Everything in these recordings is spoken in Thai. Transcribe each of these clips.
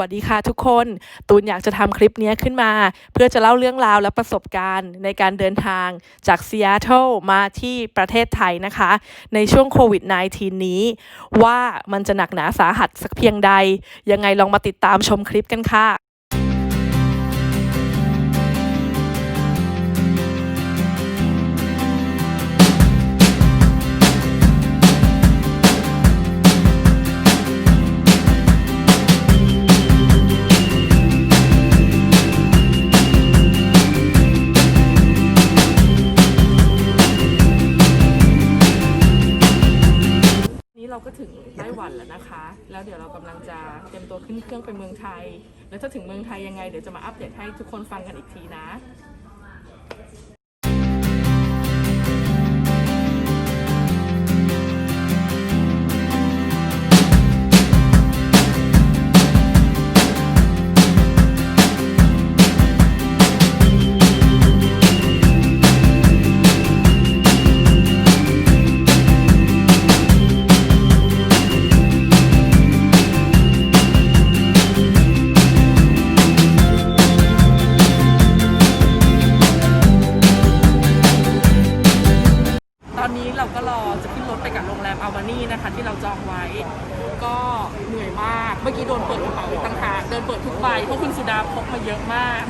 วัสดีค่ะทุกคน ตูนอยากจะทำคลิปนี้ขึ้นมา เพื่อจะเล่าเรื่องราวและประสบการณ์ในการเดินทางจากซีแอตเทิลมาที่ประเทศไทยนะคะ ในช่วงโควิด -19 นี้ ว่ามันจะหนักหนาสาหัสสักเพียงใด ยังไงลองมาติดตามชมคลิปกันค่ะ ก็ถึงไต้หวันแล้วนะคะ แล้วเดี๋ยวเรากำลังจะเตรียมตัวขึ้นเครื่องไปเมืองไทย แล้วถ้าถึงเมืองไทยยังไงเดี๋ยวจะมาอัปเดตให้ทุกคนฟังกันอีกทีนะ ขึ้นรถไปกับโรงแรมอัลบานีนะคะที่เราจองไว้ ก็เหนื่อยมาก เมื่อกี้โดนเปิดกระเป๋าต่างหากเดินเปิดทุกใบเพราะคุณสุดาพกมาเยอะมาก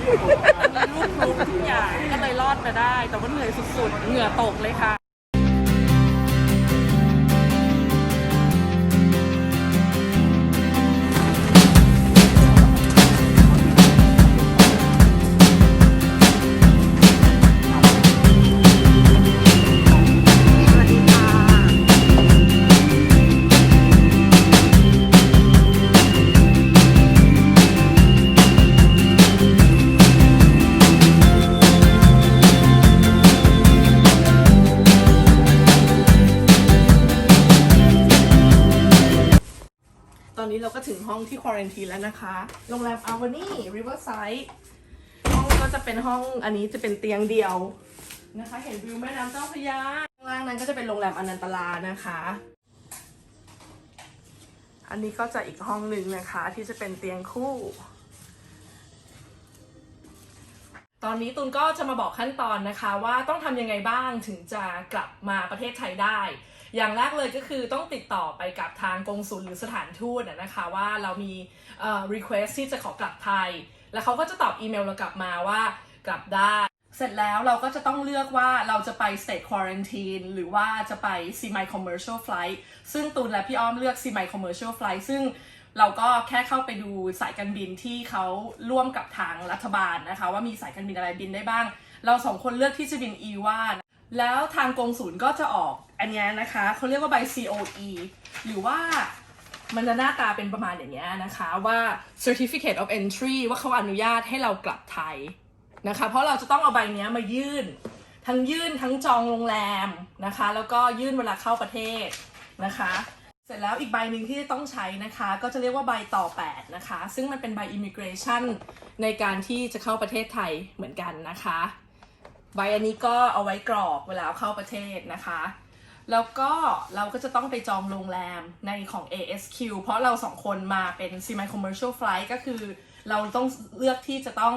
มีรูปรูปทุกอย่างก็เลยรอดมาได้ แต่ว่าเหนื่อยสุดๆ เหงื่อตกเลยค่ะ นนี้เราก็ถึงห้องที่ควอรันทีแล้วนะคะ โรงแรมอาวานี่ริเวอร์ไซด์ห้องก็จะเป็นห้องอันนี้จะเป็นเตียงเดียวนะคะ เห็นวิวแม่น้ำเจ้าพระยาข้างล่างนั้นก็จะเป็นโรงแรมอนันตลานะคะ อันนี้ก็จะอีกห้องหนึ่งนะคะที่จะเป็นเตียงคู่ อนนี้ตุนก็จะมาบอกขั้นตอนนะคะว่าต้องทำยังไงบ้างถึงจะกลับมาประเทศไทยได้ อย่างแรกเลยก็คือต้องติดต่อไปกับทางกงสุลหรือสถานทูตนะคะว่าเรามีเอ่อ request ที่จะขอกลับไทย แล้วเขาก็จะตอบอีเมลเรากลับมาว่ากลับได้ เสร็จแล้วเราก็จะต้องเลือกว่าเราจะไป state quarantine หรือว่าจะไป semi commercial flight ซึ่งตูนและพี่อ้อมเลือก semi commercial flight ซึ่ง เราก็แค่เข้าไปดูสายการบินที่เขาร่วมกับทางรัฐบาลนะคะ ว่ามีสายการบินอะไรบินได้บ้าง เราสองคนเลือกที่จะบิน e วาแล้วทางกงศูนย์ก็จะออกอันนี้นะคะเขาเรียกว่าใบ COE หรือว่ามันจะหน้าตาเป็นประมาณอย่างเงี้ยนะคะว่า certificate of entry ว่าเขาอนุญาตให้เรากลับไทยนะคะ เพราะเราจะต้องเอาใบเนี้ยมายื่น ทั้งยื่นทั้งจองโรงแรมนะคะ แล้วก็ยื่นเวลาเข้าประเทศนะคะ เสร็จแล้วอีกใบหนึ่งที่ต้องใช้นะคะ ก็จะเรียกว่าใบต่อ 8 นะคะ ซึ่งมันเป็นใบ immigration ในการที่จะเข้าประเทศไทยเหมือนกันนะคะ ใบอันนี้ก็เอาไว้กรอกเวลาเข้าประเทศนะคะ แล้วก็เราก็จะต้องไปจองโรงแรมในของ ASQ เพราะเราสองคนมาเป็น semi commercial flight ก็คือเราต้องเลือกที่จะต้อง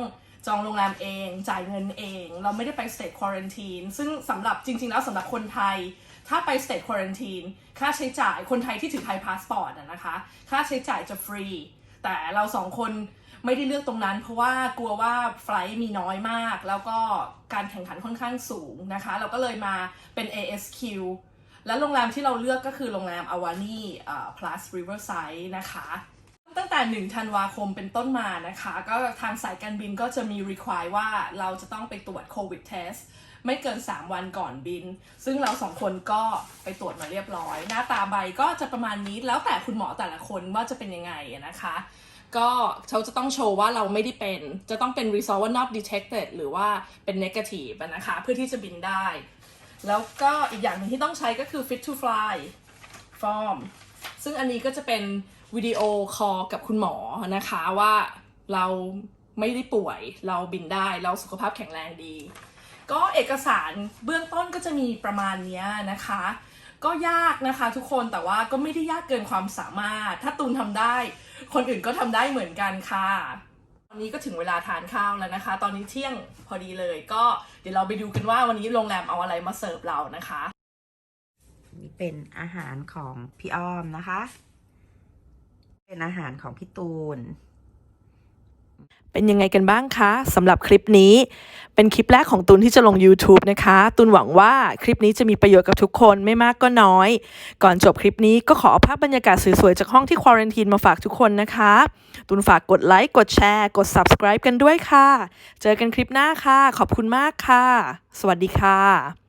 จองโรงแรมเอง จ่ายเงินเอง เราไม่ได้ไป state quarantine ซึ่งสำหรับจริง ๆ แล้วสำหรับคนไทย ถ้าไป state quarantine ค่าใช้จ่ายคนไทยที่ถือไทยพาสปอร์ตนะคะ ค่าใช้จ่ายจะฟรี แต่เราสองคนไม่ได้เลือกตรงนั้น เพราะว่ากลัวว่าไฟล์มีน้อยมาก แล้วก็การแข่งขันค่อนข้างสูงนะคะ เราก็เลยมาเป็น ASQ และโรงแรมที่เราเลือกก็คือโรงแรมอาวานี่ plus riverside นะคะ แต่ 1 ธันวาคมเป็นต้นมานะคะ ก็ทางสายการบินก็จะมี require ว่าเราจะต้องไปตรวจโควิด test ไม่เกิน 3 วันก่อนบิน ซึ่งเราสองคนก็ไปตรวจมาเรียบร้อย หน้าตาใบก็จะประมาณนี้แล้วแต่คุณหมอแต่ละคนว่าจะเป็นยังไงนะคะ ก็เขาจะต้องโชว์ว่าเราไม่ได้เป็น จะต้องเป็น result ว่า not detected หรือว่าเป็น negative นะคะ เพื่อที่จะบินได้ แล้วก็อีกอย่างหนึ่งที่ต้องใช้ก็คือ fit to fly form ซึ่งอันนี้ก็จะเป็น วิดีโอคอลกับคุณหมอนะคะว่าเราไม่ได้ป่วยเราบินได้เราสุขภาพแข็งแรงดี ก็เอกสารเบื้องต้นก็จะมีประมาณนี้นะคะ ก็ยากนะคะทุกคนแต่ว่าก็ไม่ได้ยากเกินความสามารถ ถ้าตูนทำได้ คนอื่นก็ทำได้เหมือนกันค่ะตอนนี้ก็ถึงเวลาทานข้าวแล้วนะคะ ตอนนี้เที่ยงพอดีเลย ก็เดี๋ยวเราไปดูกันว่าวันนี้โรงแรมเอาอะไรมาเสิร์ฟเรานะคะ นี่เป็นอาหารของพี่อ้อมนะคะ เป็นอาหารของพี่ตูน เป็นยังไงกันบ้างคะสำหรับคลิปนี้ เป็นคลิปแรกของตูนที่จะลง YouTube นะคะ ตูนหวังว่าคลิปนี้จะมีประโยชน์กับทุกคนไม่มากก็น้อย ก่อนจบคลิปนี้ก็ขอเอาภาพบรรยากาศสวยๆจากห้องที่ควอรันทีนมาฝากทุกคนนะคะ ตูนฝากกดไลค์กดแชร์กด Subscribe กันด้วยค่ะ เจอกันคลิปหน้าค่ะ ขอบคุณมากค่ะ สวัสดีค่ะ